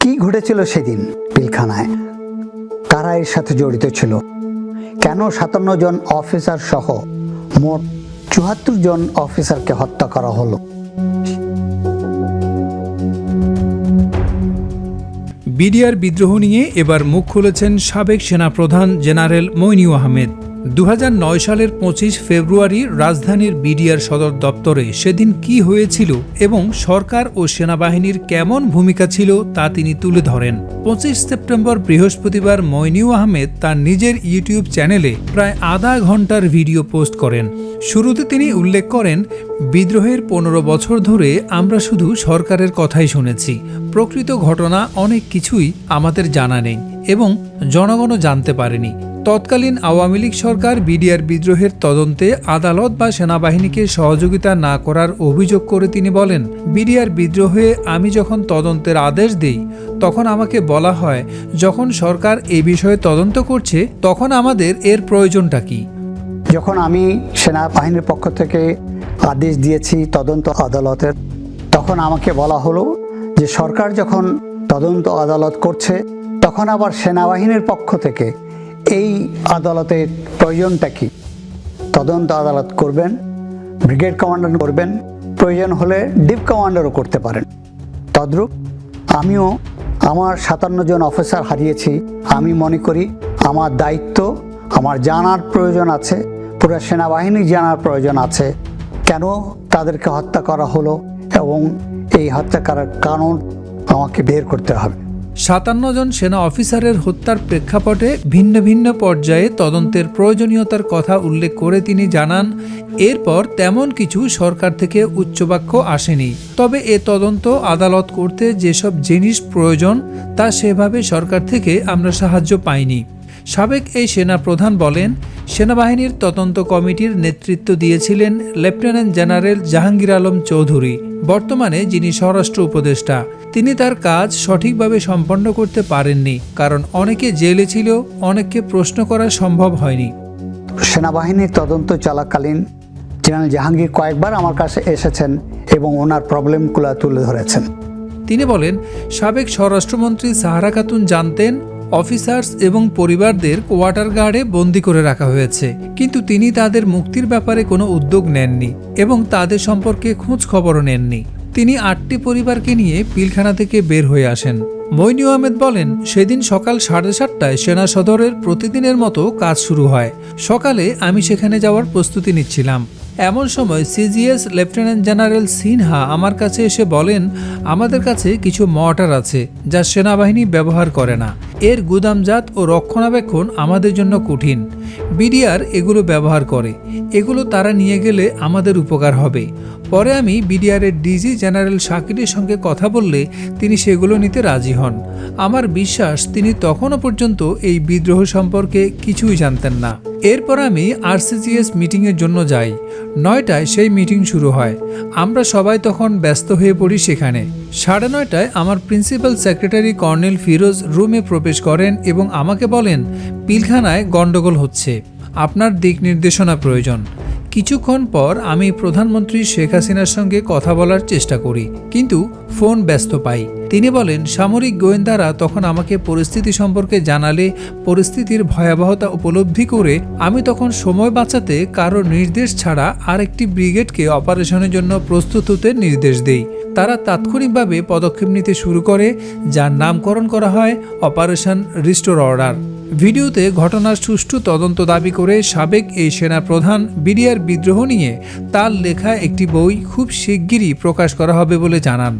কি ঘটেছিল সেদিন পিলখানায়? কারা এর সাথে জড়িত ছিল? কেন সাতান্ন জন অফিসার সহ মোট চুয়াত্তর জন অফিসারকে হত্যা করা হলো? বিডিআর বিদ্রোহ নিয়ে এবার মুখ খুলেছেন সাবেক সেনাপ্রধান জেনারেল মইনিউ আহমেদ। দু হাজার নয় সালের পঁচিশ ফেব্রুয়ারি রাজধানীর বিডিআর সদর দপ্তরে সেদিন কি হয়েছিল এবং সরকার ও সেনাবাহিনীর কেমন ভূমিকা ছিল তা তিনি তুলে ধরেন। পঁচিশ সেপ্টেম্বর বৃহস্পতিবার মইনিউ আহমেদ তার নিজের ইউটিউব চ্যানেলে প্রায় আধা ঘণ্টার ভিডিও পোস্ট করেন। শুরুতে তিনি উল্লেখ করেন, বিদ্রোহের পনেরো বছর ধরে আমরা শুধু সরকারের কথাই শুনেছি। প্রকৃত ঘটনা অনেক কিছুই আমাদের জানা নেই এবং জনগণও জানতে পারেনি। তৎকালীন আওয়ামী লীগ সরকার বিডিআর বিদ্রোহের তদন্তে আদালত বা সেনাবাহিনীকে সহযোগিতা না করার অভিযোগ করে তিনি বলেন, বিডিআর বিদ্রোহে আমি যখন তদন্তের আদেশ দেই, তখন আমাকে বলা হয়, যখন সরকার এ বিষয়ে তদন্ত করছে, তখন আমাদের এর প্রয়োজনটা কী? যখন আমি সেনাবাহিনীর পক্ষ থেকে আদেশ দিয়েছি তদন্ত আদালতের, তখন আমাকে বলা হলো যে সরকার যখন তদন্ত আদালত করছে, তখন আবার সেনাবাহিনীর পক্ষ থেকে এই আদালতের প্রয়োজনটা কি? তদন্ত আদালত করবেন, ব্রিগেড কমান্ডার করবেন, প্রয়োজন হলে ডিপ কমান্ডারও করতে পারেন। তদ্রূপ আমিও আমার সাতান্ন জন অফিসার হারিয়েছি। আমি মনে করি আমার দায়িত্ব, আমার জানার প্রয়োজন আছে, পুরো সেনাবাহিনী জানার প্রয়োজন আছে। কেন তাদেরকে হত্যা করা হলো এবং এই হত্যা করার কারণ আমাকে বের করতে হবে? সাতান্ন জন সেনা অফিসারের হত্যার প্রেক্ষাপটে ভিন্ন ভিন্ন পর্যায়ে তদন্তের প্রয়োজনীয়তার কথা উল্লেখ করে তিনি জানান, এরপর তেমন কিছু সরকার থেকে উচ্চবাক্য আসেনি। তবে এ তদন্ত আদালত করতে যেসব জিনিস প্রয়োজন, তা সেভাবে সরকার থেকে আমরা সাহায্য পাইনি। সাবেক এই সেনা প্রধান বলেন সেনাবাহিনীর তদন্ত কমিটির নেতৃত্ব দিয়েছিলেন লেফটেন্যান্ট জেনারেল জাহাঙ্গীর আলম চৌধুরী বর্তমানে যিনি স্বরাষ্ট্র উপদেষ্টা। তিনি তার কাজ সঠিকভাবে সম্পন্ন করতে পারেননি কারণ অনেকে জেলে ছিল অনেককে প্রশ্ন করা সম্ভব হয়নি। সেনাবাহিনীর তদন্ত চলাকালীন জেনারেল জাহাঙ্গীর কয়েকবার আমার কাছে এসেছেন এবং ওনার প্রবলেমগুলো তুলে ধরেছেন। তিনি বলেন সাবেক স্বরাষ্ট্রমন্ত্রী সাহারা খাতুন জানতেন অফিসার্স এবং পরিবারদের কোয়ার্টার গার্ডে বন্দি করে রাখা হয়েছে। কিন্তু তিনি তাদের মুক্তির ব্যাপারে কোনো উদ্যোগ নেননি এবং তাদের সম্পর্কে খোঁজ খবরও নেননি। তিনি আটটি পরিবারকে নিয়ে পিলখানা থেকে বের হয়ে আসেন। মইনু আহমেদ বলেন, সেদিন সকাল সাড়ে সাতটায় সেনা সদরের প্রতিদিনের মতো কাজ শুরু হয়। সকালে আমি সেখানে যাওয়ার প্রস্তুতি নিচ্ছিলাম। এমন সময় সিজিএস লেফটেন্যান্ট জেনারেল সিনহা আমার কাছে এসে বলেন, আমাদের কাছে কিছু মর্টার আছে যা সেনাবাহিনী ব্যবহার করে না। এর গুদামজাত ও রক্ষণাবেক্ষণ আমাদের জন্য কঠিন। বিডিআর এগুলো ব্যবহার করে। এগুলো তারা নিয়ে গেলে আমাদের উপকার হবে। পরে আমি বিডিআরের ডিজি জেনারেল শাকিরের সঙ্গে কথা বললে তিনি সেগুলো নিতে রাজি হন। আমার বিশ্বাস তিনি তখনও পর্যন্ত এই বিদ্রোহ সম্পর্কে কিছুই জানতেন না। এরপর আমি আরসিজিএস মিটিংয়ের জন্য যাই। নয়টায় সেই মিটিং শুরু হয়। আমরা সবাই তখন ব্যস্ত হয়ে পড়ি সেখানে। সাড়ে নয়টায় আমার প্রিন্সিপাল সেক্রেটারি কর্নেল ফিরোজ রুমে প্রবেশ করেন এবং আমাকে বলেন, পিলখানায় গণ্ডগোল হচ্ছে। আপনার দিক নির্দেশনা প্রয়োজন। কিছুক্ষণ পর আমি প্রধানমন্ত্রী শেখ হাসিনার সঙ্গে কথা বলার চেষ্টা করি, কিন্তু ফোন ব্যস্ত পাই। তিনি বলেন, সামরিক গোয়েন্দারা তখন আমাকে পরিস্থিতি সম্পর্কে জানালে, পরিস্থিতির ভয়াবহতা উপলব্ধি করে আমি তখন সময় বাঁচাতে কারও নির্দেশ ছাড়া আরেকটি ব্রিগেডকে অপারেশনের জন্য প্রস্তুত হতে নির্দেশ দেই। তারা তাৎক্ষণিকভাবে পদক্ষেপ নিতে শুরু করে, যার নামকরণ করা হয় অপারেশন রিস্টোর অর্ডার। ভিডিওতে ঘটনার সুষ্ঠু তদন্ত দাবি করে সাবেক এই সেনা প্রধান বিডিআর বিদ্রোহ নিয়ে তার লেখা একটি বই খুব শিগগিরই প্রকাশ করা হবে বলে জানান।